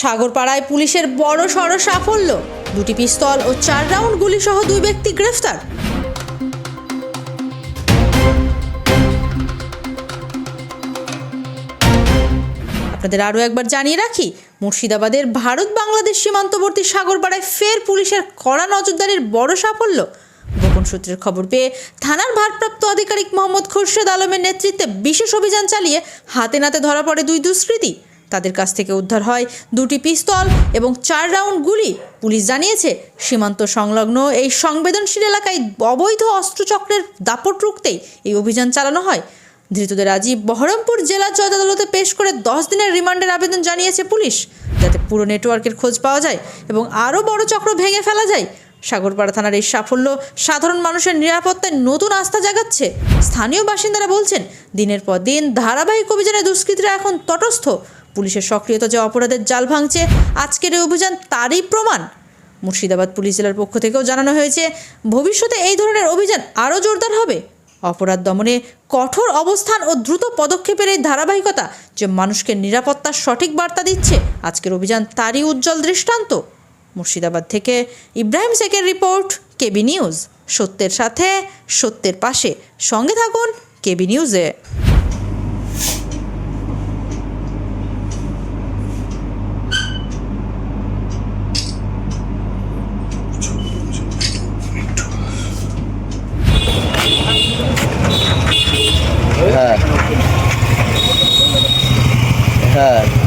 সাগরপাড়ায় পুলিশের বড় সড় সাফল্য। দুটি পিস্তল ও চার রাউন্ড গুলি সহ দুই ব্যক্তি গ্রেফতার। আপনাদের আরও একবার জানিয়ে রাখি, মুর্শিদাবাদের ভারত বাংলাদেশ সীমান্তবর্তী সাগরপাড়ায় ফের পুলিশের কড়া নজরদারির বড় সাফল্য। গোপন সূত্রের খবর পেয়ে থানার ভারপ্রাপ্ত আধিকারিক মোহাম্মদ খুরশেদ আলমের নেতৃত্বে বিশেষ অভিযান চালিয়ে হাতে নাতে ধরা পড়ে দুই দুষ্কৃতী। তাদের কাছ থেকে উদ্ধার হয় দুটি পিস্তল এবং চার রাউন্ড গুলি পুলিশ জানিয়েছে। সীমান্ত সংলগ্ন এই সংবেদনশীল এলাকায় অবৈধ অস্ত্রচক্রের দাপট রুখতেই এই অভিযান চালানো হয়। ধৃতদের আজই বহরমপুর জেলা জজ আদালতে পেশ করে দশ দিনের রিমান্ডের আবেদন জানিয়েছে পুলিশ, যাতে পুরো নেটওয়ার্কের খোঁজ পাওয়া যায় এবং আরও বড় চক্র ভেঙে ফেলা যায়। সাগরপাড়া থানার এই সাফল্য সাধারণ মানুষের নিরাপত্তায় নতুন আস্থা জাগাচ্ছে। স্থানীয় বাসিন্দারা বলছেন, দিনের পর দিন ধারাবাহিক অভিযানে দুষ্কৃতীরা এখন তটস্থ। পুলিশের সক্রিয়তা যে অপরাধের জাল ভাঙছে, আজকের এই অভিযান তারই প্রমাণ। মুর্শিদাবাদ পুলিশ জেলার পক্ষ থেকেও জানানো হয়েছে, ভবিষ্যতে এই ধরনের অভিযান আরও জোরদার হবে। অপরাধ দমনে কঠোর অবস্থান ও দ্রুত পদক্ষেপের এই ধারাবাহিকতা যে মানুষকে নিরাপত্তার সঠিক বার্তা দিচ্ছে, আজকের অভিযান তারই উজ্জ্বল দৃষ্টান্ত। মুর্শিদাবাদ থেকে ইব্রাহিম শেখের রিপোর্ট, কেবি নিউজ। সত্যের সাথে, সত্যের পাশে। সঙ্গে থাকুন কেবি নিউজে। Uh.